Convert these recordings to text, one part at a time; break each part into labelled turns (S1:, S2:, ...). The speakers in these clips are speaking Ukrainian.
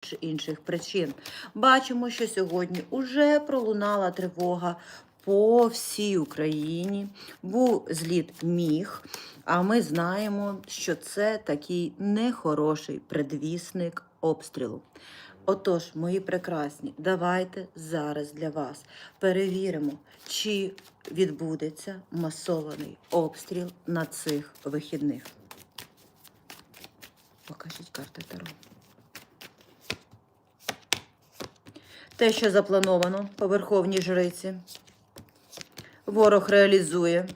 S1: чи інших причин. Бачимо, що сьогодні уже пролунала тривога по всій Україні. Був зліт міг, а ми знаємо, що це такий нехороший предвісник обстрілу. Отож, мої прекрасні, давайте зараз для вас перевіримо, чи відбудеться масований обстріл на цих вихідних. Покажіть карти Таро. Те, що заплановано по Верховній Жриці, ворог реалізує.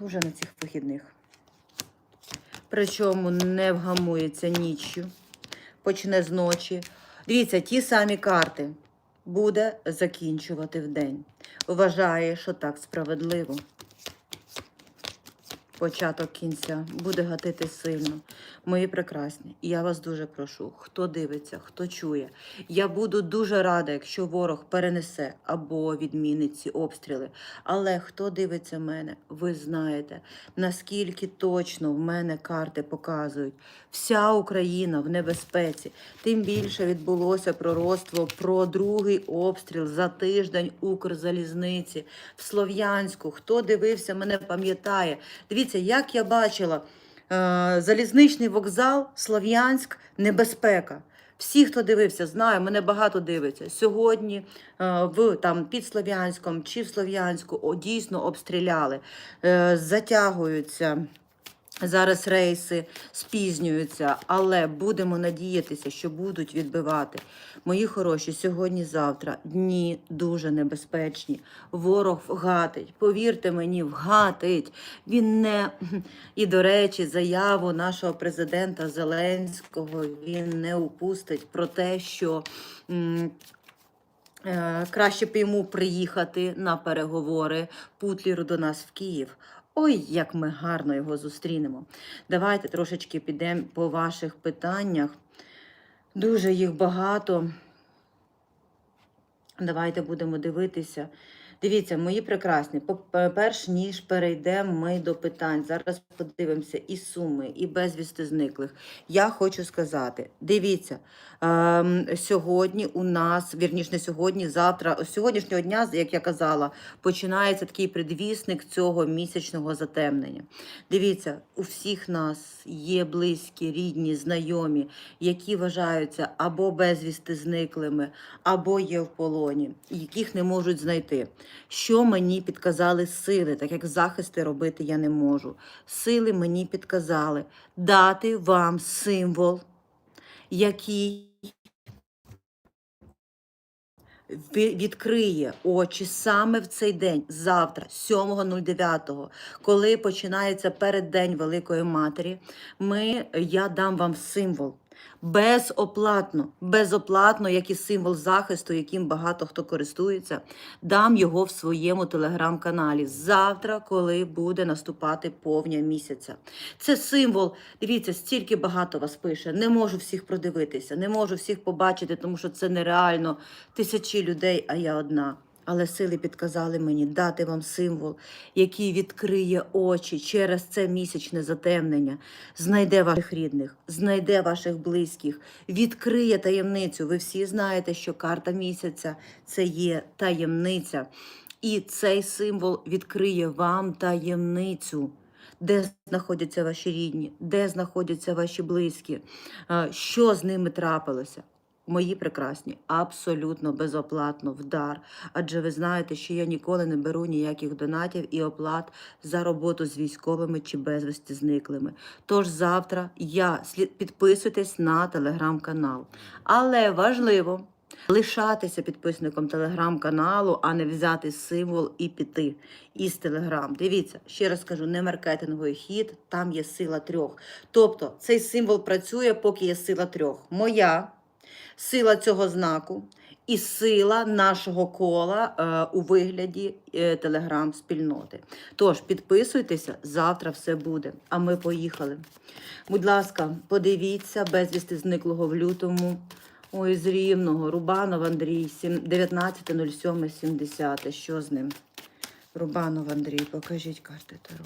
S1: Уже на цих вихідних. Причому не вгамується ніччю, почне з ночі. Дивіться, ті самі карти буде закінчувати в день. Вважає, що так справедливо. Початок кінця буде гатити сильно. Мої прекрасні, я вас дуже прошу, хто дивиться, хто чує. Я буду дуже рада, якщо ворог перенесе або відмінить ці обстріли. Але хто дивиться мене, ви знаєте, наскільки точно в мене карти показують. Вся Україна в небезпеці. Тим більше відбулося пророцтво про другий обстріл за тиждень Укрзалізниці в Слов'янську. Хто дивився, мене пам'ятає. Дивіться, як я бачила. Е, Залізничний вокзал, Слов'янськ, небезпека. Всі, хто дивився, знаю, мене багато дивиться. Сьогодні е, в там під Слов'янськом чи в Слов'янську дійсно обстріляли, е, затягуються. Зараз рейси спізнюються, але будемо надіятися, що будуть відбивати. Мої хороші, сьогодні-завтра дні дуже небезпечні. Ворог вгатить. Повірте мені, вгатить. Він не і, до речі, заяву нашого президента Зеленського він не упустить про те, що. Е, Краще б йому приїхати на переговори Путлеру до нас в Київ. Ой, як ми гарно його зустрінемо. Давайте трошечки підемо по ваших питаннях. Дуже їх багато. Давайте будемо дивитися. Дивіться, мої прекрасні, перш ніж перейдемо ми до питань. Зараз подивимося і суми, і безвісти зниклих. Я хочу сказати: дивіться, ем, сьогодні у нас, вірніш, не сьогодні, завтра, з сьогоднішнього дня, як я казала, починається такий предвісник цього місячного затемнення. Дивіться, у всіх нас є близькі, рідні, знайомі, які вважаються або безвісти зниклими, або є в полоні, яких не можуть знайти. Що мені підказали сили, так як захисти робити я не можу. Сили мені підказали дати вам символ, який відкриє очі саме в цей день, завтра, 7.09, коли починається переддень Великої Матері, ми, я дам вам символ. Безоплатно, безоплатно, як і символ захисту, яким багато хто користується, дам його в своєму телеграм-каналі завтра, коли буде наступати повня місяця. Це символ. Дивіться, стільки багато вас пише. Не можу всіх продивитися, не можу всіх побачити, тому що це нереально. Тисячі людей, а я одна. Але сили підказали мені дати вам символ, який відкриє очі через це місячне затемнення, знайде ваших рідних, знайде ваших близьких, відкриє таємницю. Ви всі знаєте, що карта місяця це є таємниця. І цей символ відкриє вам таємницю. Де знаходяться ваші рідні, де знаходяться ваші близькі, що з ними трапилося. Мої прекрасні, абсолютно безоплатно в дар. Адже ви знаєте, що я ніколи не беру ніяких донатів і оплат за роботу з військовими чи безвісти зниклими. Тож завтра я слід підписуйтесь на телеграм-канал. Але важливо лишатися підписником телеграм-каналу, а не взяти символ і піти із телеграм. Дивіться, ще раз кажу, не маркетинговий хід, там є сила трьох. Тобто цей символ працює, поки є сила трьох. Моя сила цього знаку і сила нашого кола е, у вигляді е, телеграм-спільноти. Тож підписуйтеся, завтра все буде. А ми поїхали. Будь ласка, подивіться безвісти зниклого в лютому. Ой, з Рівного, Рубанов Андрій, сім- 19.07.70. Що з ним? Рубанов Андрій, покажіть карти Таро.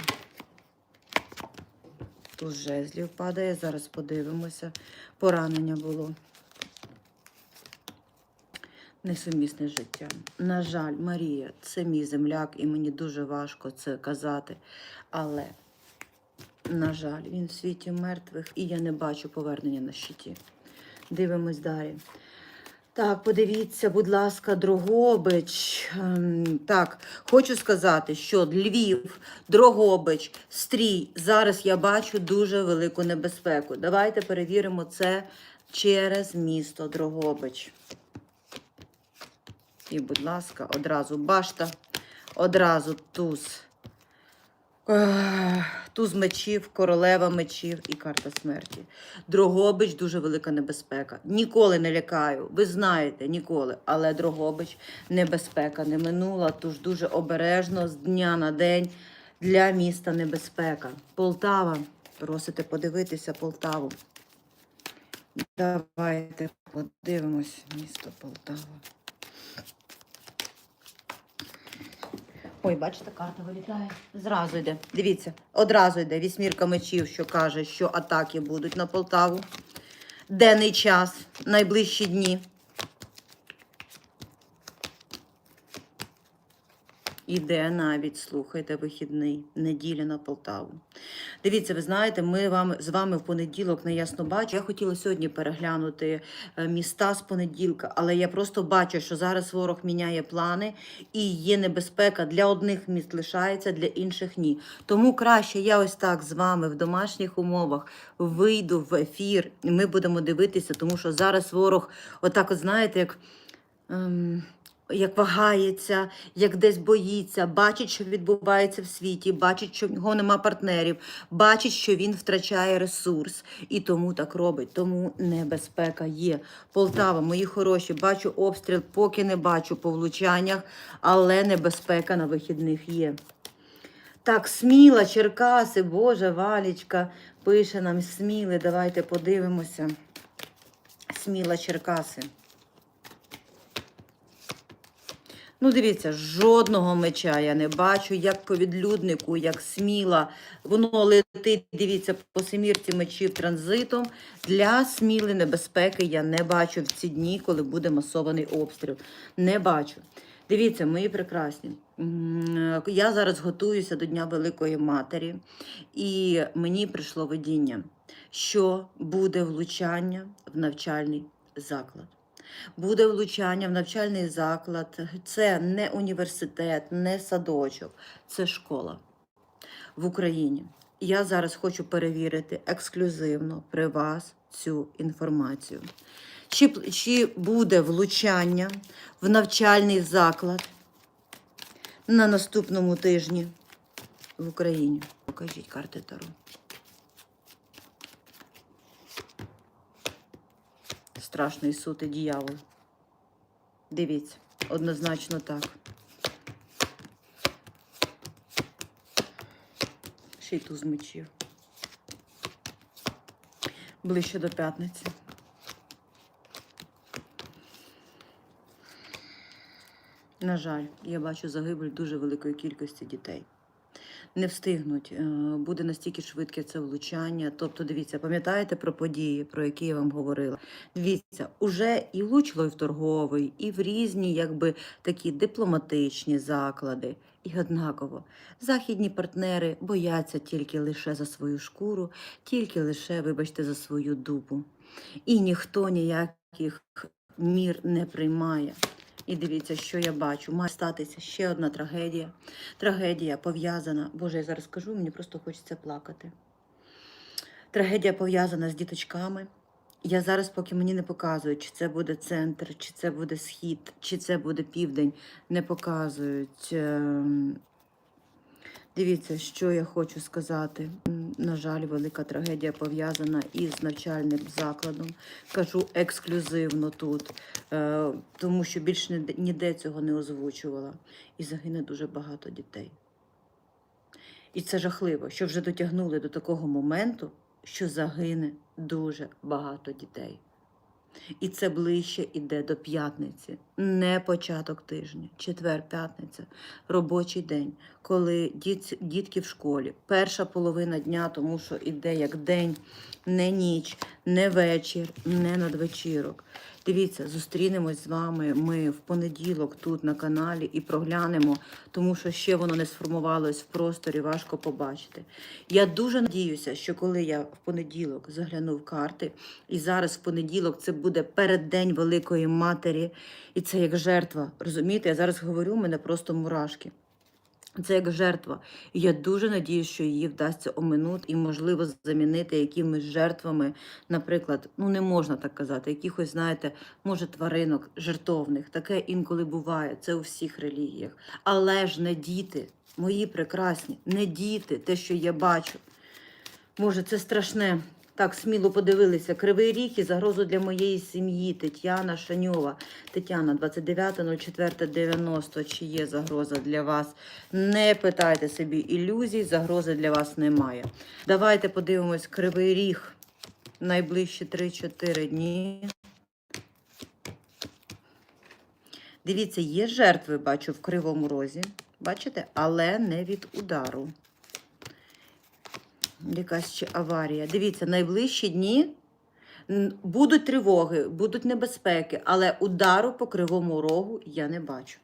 S1: Туз жезлів падає. Зараз подивимося. Поранення було. Несумісне життя. На жаль, Марія, це мій земляк, і мені дуже важко це казати. Але, на жаль, він в світі мертвих, і я не бачу повернення на щиті. Дивимось далі. Так, подивіться, будь ласка, Дрогобич. Ем, Так, хочу сказати, що Львів, Дрогобич, Стрій. Зараз я бачу дуже велику небезпеку. Давайте перевіримо це через місто Дрогобич. І, будь ласка, одразу башта, одразу туз. Туз мечів, королева мечів і карта смерті. Дрогобич дуже велика небезпека. Ніколи не лякаю. Ви знаєте, ніколи. Але Дрогобич небезпека не минула, тож дуже обережно з дня на день для міста небезпека. Полтава. Просите подивитися Полтаву. Давайте подивимось місто Полтава. Ой, бачите, карта вилітає. Зразу йде. Дивіться, одразу йде вісьмірка мечів, що каже, що атаки будуть на Полтаву. Денний час, найближчі дні. Іде навіть, слухайте, вихідний, неділя на Полтаву. Дивіться, ви знаєте, ми вам, з вами в понеділок не ясно бачу. Я хотіла сьогодні переглянути е, міста з понеділка, але я просто бачу, що зараз ворог міняє плани і є небезпека для одних міст лишається, для інших ні. Тому краще я ось так з вами в домашніх умовах вийду в ефір, і ми будемо дивитися, тому що зараз ворог, отак, от знаєте, як. Ем, як вагається, як десь боїться, бачить, що відбувається в світі, бачить, що в нього нема партнерів, бачить, що він втрачає ресурс, і тому так робить. Тому небезпека є. Полтава, мої хороші, бачу обстріл, поки не бачу по влучаннях, але небезпека на вихідних є. Так, сміла, Черкаси, Боже, Валічка пише нам сміли. Давайте подивимося. Сміла Черкаси. Ну, дивіться, жодного меча я не бачу, як по відлюднику, як сміла. Воно летить, дивіться, по семірці мечів транзитом. Для сміли небезпеки я не бачу в ці дні, коли буде масований обстріл. Не бачу. Дивіться, мої прекрасні. Я зараз готуюся до Дня Великої Матері, і мені прийшло видіння, що буде влучання в навчальний заклад буде влучання в навчальний заклад. Це не університет, не садочок, це школа в Україні. Я зараз хочу перевірити ексклюзивно при вас цю інформацію. Чи, чи буде влучання в навчальний заклад на наступному тижні в Україні? Покажіть карти Таро. Страшний суд і діявол. Дивіться, однозначно так. Ще й туз мечів. Ближче до п'ятниці. На жаль, я бачу загибель дуже великої кількості дітей. Не встигнуть, е, буде настільки швидке це влучання. Тобто, дивіться, пам'ятаєте про події, про які я вам говорила? Дивіться, уже і влучило в торговий, і в різні, якби такі дипломатичні заклади. І однаково західні партнери бояться тільки лише за свою шкуру, тільки лише, вибачте, за свою дупу. І ніхто ніяких мір не приймає. І дивіться, що я бачу. Має статися ще одна трагедія. Трагедія пов'язана. Боже, я зараз скажу, мені просто хочеться плакати. Трагедія пов'язана з діточками. Я зараз, поки мені не показують, чи це буде центр, чи це буде схід, чи це буде південь, не показують. Ем, Дивіться, що я хочу сказати. На жаль, велика трагедія пов'язана із навчальним закладом. Кажу ексклюзивно тут, е, тому що більше ніде цього не озвучувала. І загине дуже багато дітей. І це жахливо, що вже дотягнули до такого моменту, що загине дуже багато дітей. І це ближче йде до п'ятниці, не початок тижня, четвер, п'ятниця, робочий день, коли дітки в школі, перша половина дня, тому що іде як день, не ніч, не вечір, не надвечірок. Дивіться, зустрінемось з вами ми в понеділок тут на каналі і проглянемо, тому що ще воно не сформувалось в просторі, важко побачити. Я дуже надіюся, що коли я в понеділок загляну в карти, і зараз в понеділок це буде переддень Великої Матері, і це як жертва. Розумієте, я зараз говорю, у мене просто мурашки. Це як жертва. І я дуже надіюсь, що її вдасться оминути і, можливо, замінити якимись жертвами, наприклад, ну не можна так казати, якихось, знаєте, може, тваринок жертовних. Таке інколи буває, це у всіх релігіях. Але ж не діти, мої прекрасні, не діти, те, що я бачу. Може, це страшне. Так, сміло подивилися. Кривий ріг і загрозу для моєї сім'ї. Тетяна Шаньова. Тетяна, 29.04.90. Чи є загроза для вас? Не питайте собі ілюзій, загрози для вас немає. Давайте подивимось кривий ріг. Найближчі 3-4 дні. Дивіться, є жертви, бачу, в кривому розі. Бачите? Але не від удару. Якась ще аварія. Дивіться, найближчі дні будуть тривоги, будуть небезпеки, але удару по кривому рогу я не бачу.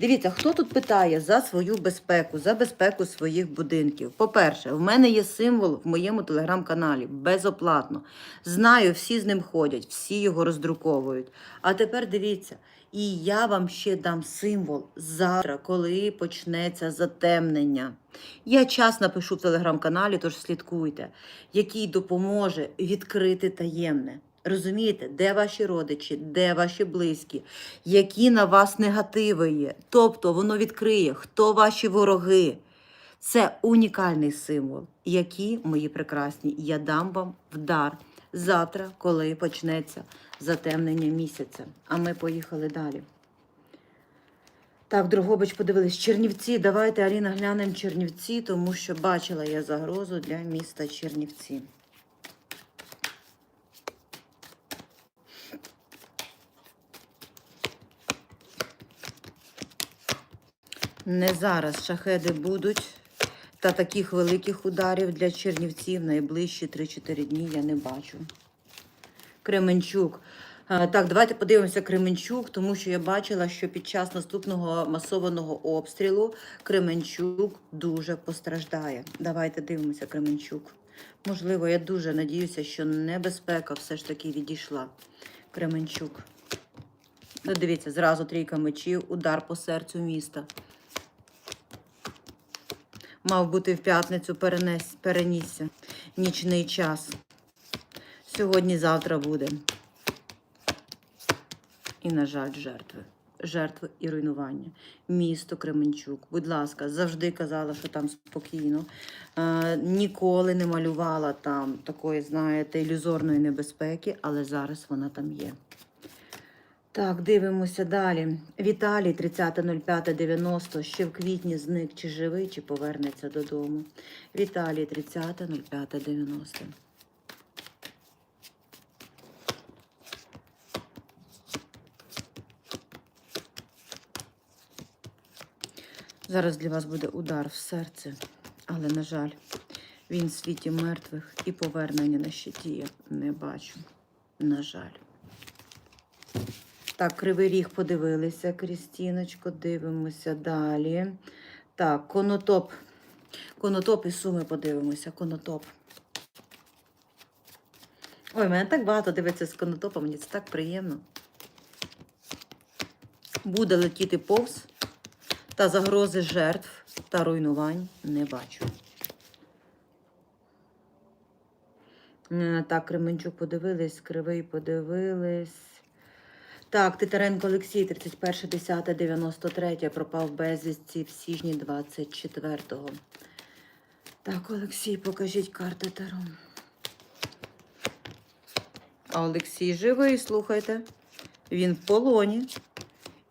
S1: Дивіться, хто тут питає за свою безпеку, за безпеку своїх будинків. По-перше, в мене є символ в моєму телеграм-каналі безоплатно. Знаю, всі з ним ходять, всі його роздруковують. А тепер дивіться, і я вам ще дам символ завтра, коли почнеться затемнення. Я час напишу в телеграм-каналі, тож слідкуйте, який допоможе відкрити таємне. Розумієте, де ваші родичі, де ваші близькі, які на вас негативи є. Тобто воно відкриє, хто ваші вороги. Це унікальний символ, який, мої прекрасні, я дам вам в дар завтра, коли почнеться затемнення місяця. А ми поїхали далі. Так, Дрогобич подивились. Чернівці. Давайте, Аліна, глянемо Чернівці, тому що бачила я загрозу для міста Чернівці. Не зараз шахеди будуть. Та таких великих ударів для Чернівців найближчі 3-4 дні я не бачу. Кременчук. Е, Так, давайте подивимося Кременчук, тому що я бачила, що під час наступного масованого обстрілу Кременчук дуже постраждає. Давайте дивимося Кременчук. Можливо, я дуже надіюся, що небезпека все ж таки відійшла. Кременчук. Ну, дивіться, зразу трійка мечів, удар по серцю міста. Мав бути в п'ятницю, перенісся. Нічний час. Сьогодні-завтра буде. І, на жаль, жертви. Жертви і руйнування. Місто Кременчук. Будь ласка, завжди казала, що там спокійно. Е, ніколи не малювала там такої, знаєте, ілюзорної небезпеки, але зараз вона там є. Так, дивимося далі. Віталій, 30.05.90, ще в квітні зник, чи живий, чи повернеться додому. Віталій, 30.05.90. Зараз для вас буде удар в серце, але, на жаль, він в світі мертвих і повернення на щиті я не бачу. На жаль. Так, кривий ріг подивилися, Крістіночко, дивимося далі. Так, конотоп. Конотоп і суми подивимося. Конотоп. Ой, мене так багато дивиться з конотопа, мені це так приємно. Буде летіти повз, та загрози жертв та руйнувань не бачу. Е, Так, Кременчук подивились, Кривий подивились. Так, Титаренко Олексій, 31.10.93, пропав безвісті в січні 24-го. Так, Олексій, покажіть карти Таро. А Олексій живий, слухайте. Він в полоні.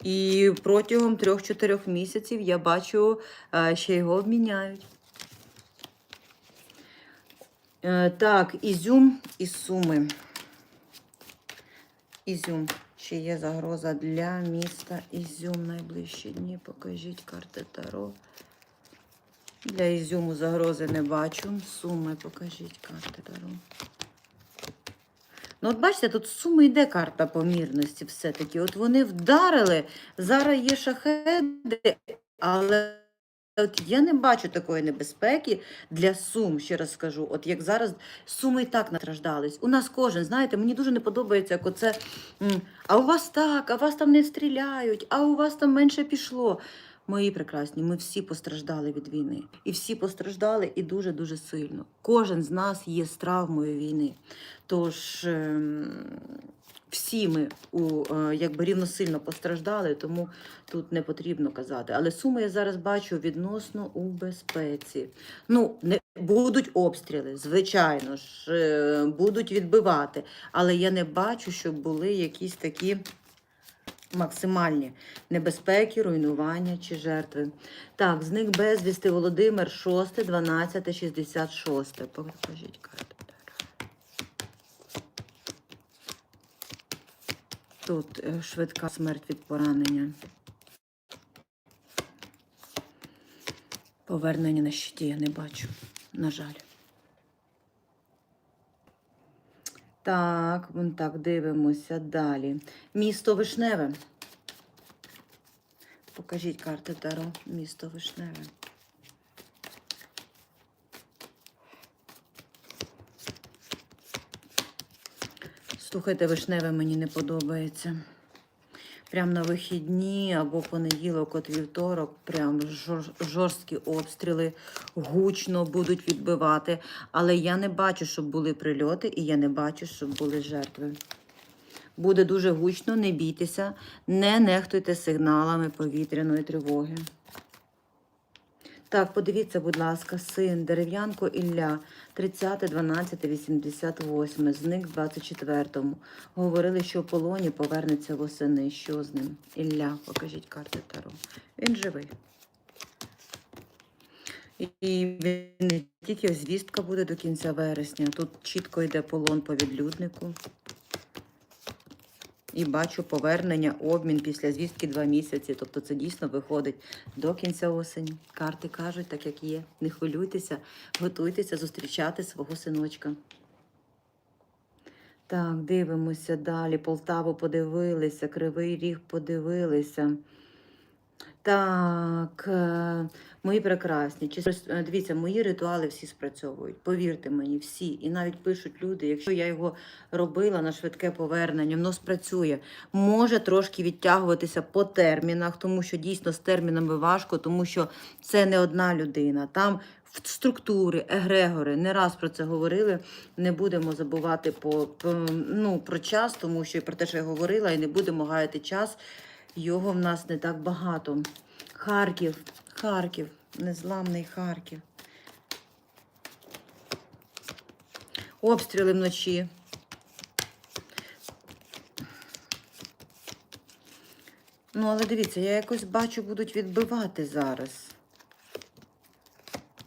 S1: І протягом 3-4 місяців я бачу, е, ще його обміняють. Е, Так, Ізюм і Суми. Ізюм. Чи є загроза для міста Ізюм найближчі дні? Покажіть карти Таро. Для Ізюму загрози не бачу. Суми покажіть карти Таро. Ну, от бачите, тут суми йде карта помірності все-таки. От вони вдарили, зараз є шахеди, але от я не бачу такої небезпеки для сум, ще раз скажу. От як зараз суми і так настраждались. У нас кожен, знаєте, мені дуже не подобається, як оце. А у вас так, а вас там не стріляють, а у вас там менше пішло. Мої прекрасні, ми всі постраждали від війни. І всі постраждали і дуже-дуже сильно. Кожен з нас є з травмою війни. Тож ем, всі ми у, е, якби рівносильно постраждали, тому тут не потрібно казати. Але суми я зараз бачу відносно у безпеці. Ну, не будуть обстріли, звичайно ж, е, будуть відбивати. Але я не бачу, щоб були якісь такі максимальні небезпеки, руйнування чи жертви. Так, зник безвісти Володимир 6, 12, 66. Покажіть карту. Тут е, швидка смерть від поранення. Повернення на щиті я не бачу, на жаль. Так, так, дивимося далі. Місто Вишневе. Покажіть карти Таро. Місто Вишневе. Слухайте, Вишневе мені не подобається. Прям на вихідні або понеділок, от вівторок, прям жор- жорсткі обстріли гучно будуть відбивати. Але я не бачу, щоб були прильоти, і я не бачу, щоб були жертви. Буде дуже гучно, не бійтеся, не нехтуйте сигналами повітряної тривоги. Так, подивіться, будь ласка, син Дерев'янко Ілля, 30.12.88, зник в 24-му. Говорили, що в полоні повернеться восени. Що з ним? Ілля, покажіть карти Таро. Він живий. І він не тільки звістка буде до кінця вересня. Тут чітко йде полон по відлюднику. І бачу повернення, обмін після звістки два місяці. Тобто це дійсно виходить до кінця осені. Карти кажуть, так як є. Не хвилюйтеся, готуйтеся зустрічати свого синочка. Так, дивимося далі. Полтаву подивилися, Кривий Ріг подивилися. Так, е, мої прекрасні. Чи е, дивіться, мої ритуали всі спрацьовують. Повірте мені, всі. І навіть пишуть люди, якщо я його робила на швидке повернення, воно спрацює. Може трошки відтягуватися по термінах, тому що дійсно з термінами важко, тому що це не одна людина. Там в- структури, егрегори, не раз про це говорили. Не будемо забувати по, по, ну, про час, тому що і про те, що я говорила, і не будемо гаяти час. Його в нас не так багато. Харків, Харків, незламний Харків. Обстріли вночі. Ну, але дивіться, я якось бачу, будуть відбивати зараз.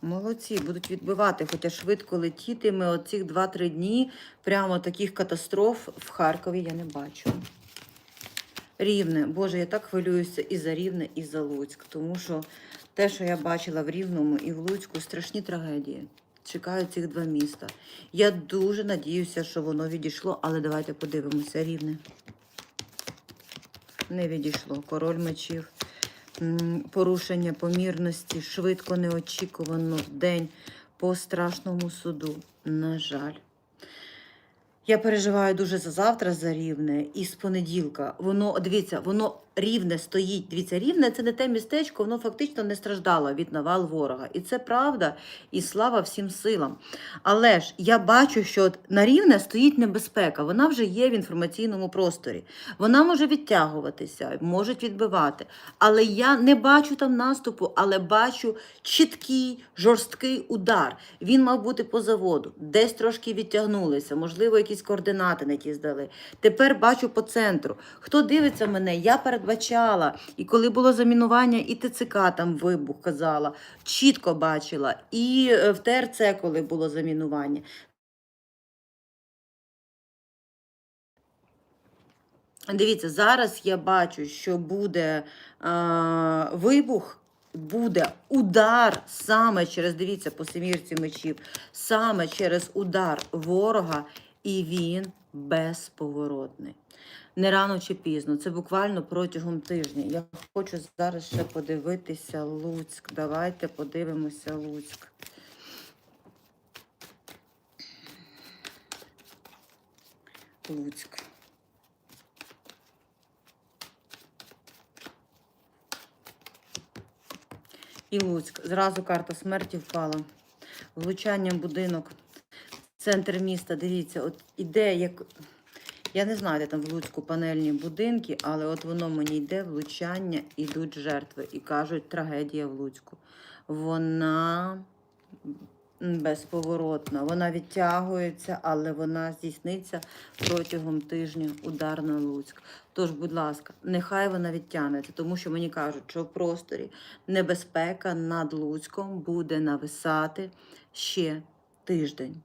S1: Молодці, будуть відбивати, хоча швидко летітиме оцих 2-3 дні. Прямо таких катастроф в Харкові я не бачу. Рівне, Боже, я так хвилююся і за Рівне, і за Луцьк, тому що те, що я бачила в Рівному і в Луцьку, страшні трагедії. Чекаю цих два міста. Я дуже надіюся, що воно відійшло, але давайте подивимося. Рівне. Не відійшло. Король мечів. Порушення помірності швидко, неочікувано день по страшному суду. На жаль. Я переживаю дуже за завтра, за рівне, і з понеділка. Воно, дивіться, воно рівне стоїть. Дивіться, рівне це не те містечко, воно фактично не страждало від навал ворога. І це правда, і слава всім силам. Але ж я бачу, що на рівне стоїть небезпека. Вона вже є в інформаційному просторі. Вона може відтягуватися, можуть відбивати. Але я не бачу там наступу, але бачу чіткий, жорсткий удар. Він мав бути по заводу, десь трошки відтягнулися, можливо, якісь координати не ті здали. Тепер бачу по центру. Хто дивиться мене, я передбачала. І коли було замінування, і ТЦК там вибух казала, чітко бачила. І е, в ТРЦ, коли було замінування. Дивіться, зараз я бачу, що буде а, вибух, буде удар саме через, дивіться, по семірці мечів, саме через удар ворога, і він безповоротний. Не рано чи пізно, це буквально протягом тижня. Я хочу зараз ще подивитися Луцьк. Давайте подивимося Луцьк. Луцьк. І Луцьк. Зразу карта смерті впала. Влучанням будинок. Центр міста. Дивіться, от іде як. Я не знаю, де там в Луцьку панельні будинки, але от воно мені йде влучання, ідуть жертви. І кажуть, трагедія в Луцьку. Вона безповоротна. Вона відтягується, але вона здійсниться протягом тижня удар на Луцьк. Тож, будь ласка, нехай вона відтягнеться, тому що мені кажуть, що в просторі небезпека над Луцьком буде нависати ще тиждень.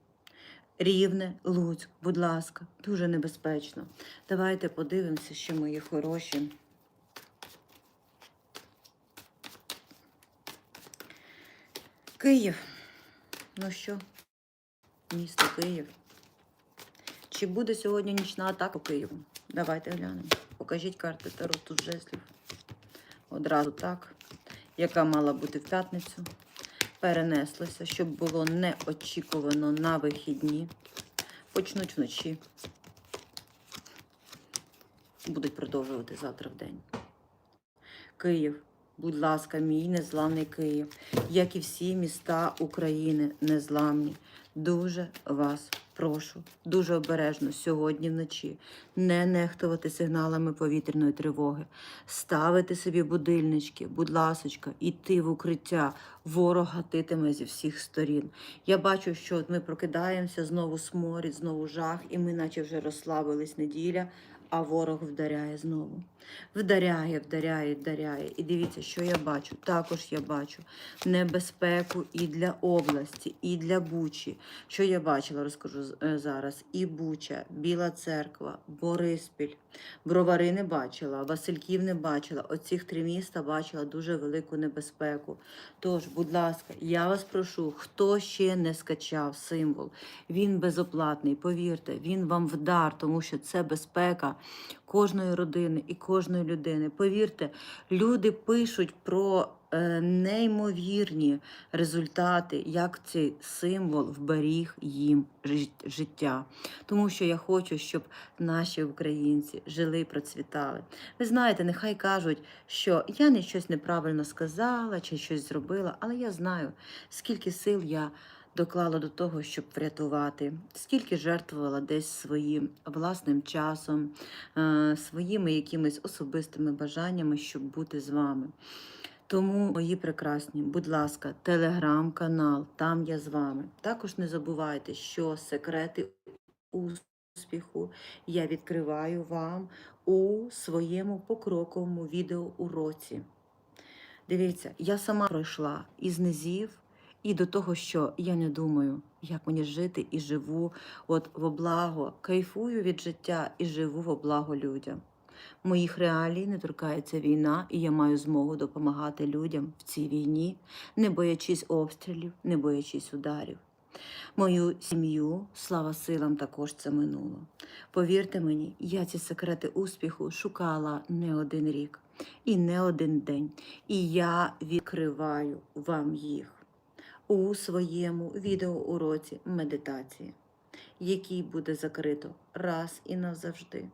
S1: Рівне, Луцьк, будь ласка, дуже небезпечно. Давайте подивимося, що мої хороші. Київ. Ну що, місто Київ. Чи буде сьогодні нічна атака Києву? Давайте глянемо. Покажіть карти Таро тут жезлів. Одразу так. Яка мала бути в п'ятницю. Перенеслася, щоб було неочікувано на вихідні. Почнуть вночі. Будуть продовжувати завтра в день. Київ, будь ласка, мій незламний Київ, як і всі міста України незламні. Дуже вас прошу, дуже обережно сьогодні вночі не нехтувати сигналами повітряної тривоги, ставити собі будильнички, будь ласочка, іти в укриття. Ворог гатитиме зі всіх сторін. Я бачу, що ми прокидаємося, знову сморід, знову жах, і ми наче вже розслабились неділя, а ворог вдаряє знову. Вдаряє, вдаряє, вдаряє. І дивіться, що я бачу. Також я бачу небезпеку і для області, і для Бучі. Що я бачила, розкажу е, зараз. І Буча, Біла Церква, Бориспіль. Бровари не бачила, Васильків не бачила. Оцих три міста бачила дуже велику небезпеку. Тож, будь ласка, я вас прошу, хто ще не скачав символ, він безоплатний, повірте, він вам вдар, тому що це безпека кожної родини і кожної людини. Повірте, люди пишуть про е, неймовірні результати, як цей символ вберіг їм життя. Тому що я хочу, щоб наші українці жили і процвітали. Ви знаєте, нехай кажуть, що я не щось неправильно сказала чи щось зробила, але я знаю, скільки сил я доклала до того, щоб врятувати, скільки жертвувала десь своїм власним часом, е, своїми якимись особистими бажаннями, щоб бути з вами. Тому, мої прекрасні, будь ласка, телеграм-канал, там я з вами. Також не забувайте, що секрети успіху я відкриваю вам у своєму покроковому відеоуроці. Дивіться, я сама пройшла із низів і до того, що я не думаю, як мені жити і живу от в облаго, кайфую від життя і живу в облаго людям. Моїх реалій не торкається війна, і я маю змогу допомагати людям в цій війні, не боячись обстрілів, не боячись ударів. Мою сім'ю, слава силам, також це минуло. Повірте мені, я ці секрети успіху шукала не один рік і не один день. І я відкриваю вам їх у своєму відеоуроці медитації, який буде закрито раз і назавжди.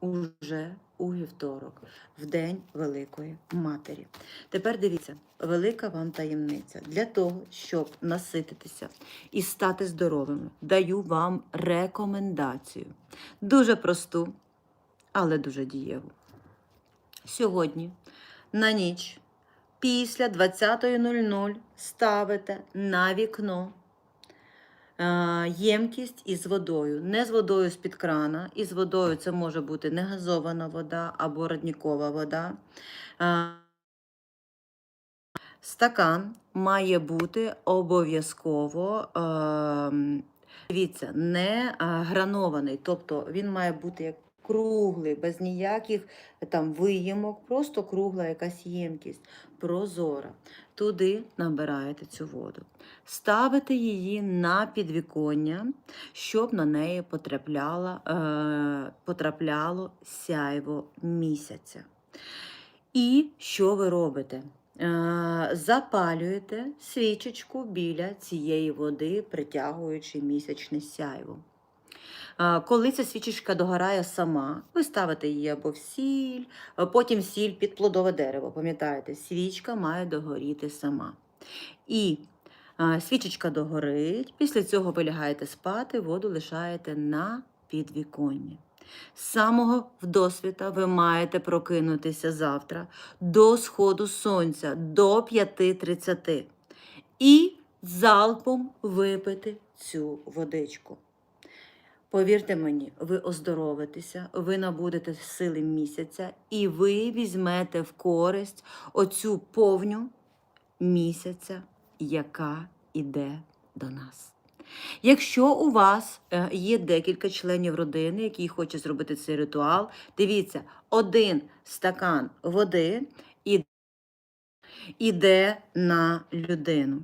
S1: Уже у вівторок, в день Великої Матері. Тепер дивіться, велика вам таємниця. Для того, щоб насититися і стати здоровими, даю вам рекомендацію. Дуже просту, але дуже дієву. Сьогодні на ніч після 20.00 ставите на вікно е, ємкість із водою. Не з водою з-під крана, із водою це може бути негазована вода або родникова вода. Е, Стакан має бути обов'язково. ем, Дивіться, не гранований, тобто він має бути як круглий, без ніяких там виїмок, просто кругла якась ємкість, прозора. Туди набираєте цю воду. Ставите її на підвіконня, щоб на неї потрапляло, е, потрапляло сяйво місяця. І що ви робите? Е, Запалюєте свічечку біля цієї води, притягуючи місячне сяйво. Коли ця свічечка догорає сама, ви ставите її або в сіль, потім сіль під плодове дерево. Пам'ятаєте, свічка має догоріти сама. І свічечка догорить, після цього ви лягаєте спати, воду лишаєте на підвіконні. З самого вдосвіта ви маєте прокинутися завтра до сходу сонця до 5.30 і залпом випити цю водичку. Повірте мені, ви оздоровитеся, ви набудете сили місяця, і ви візьмете в користь оцю повню місяця, яка іде до нас. Якщо у вас е, є декілька членів родини, які хочуть зробити цей ритуал, дивіться, один стакан води іде на людину.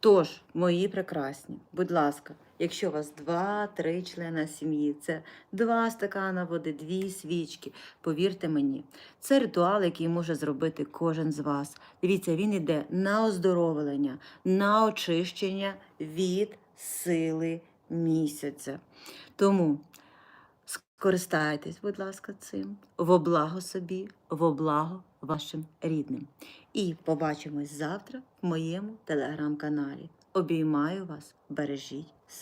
S1: Тож, мої прекрасні, будь ласка, якщо у вас два-три члена сім'ї, це два стакана води, дві свічки. Повірте мені, це ритуал, який може зробити кожен з вас. Дивіться, він йде на оздоровлення, на очищення від сили місяця. Тому скористайтесь, будь ласка, цим во благо собі, во благо вашим рідним. І побачимось завтра в моєму телеграм-каналі. Обіймаю вас, бережіть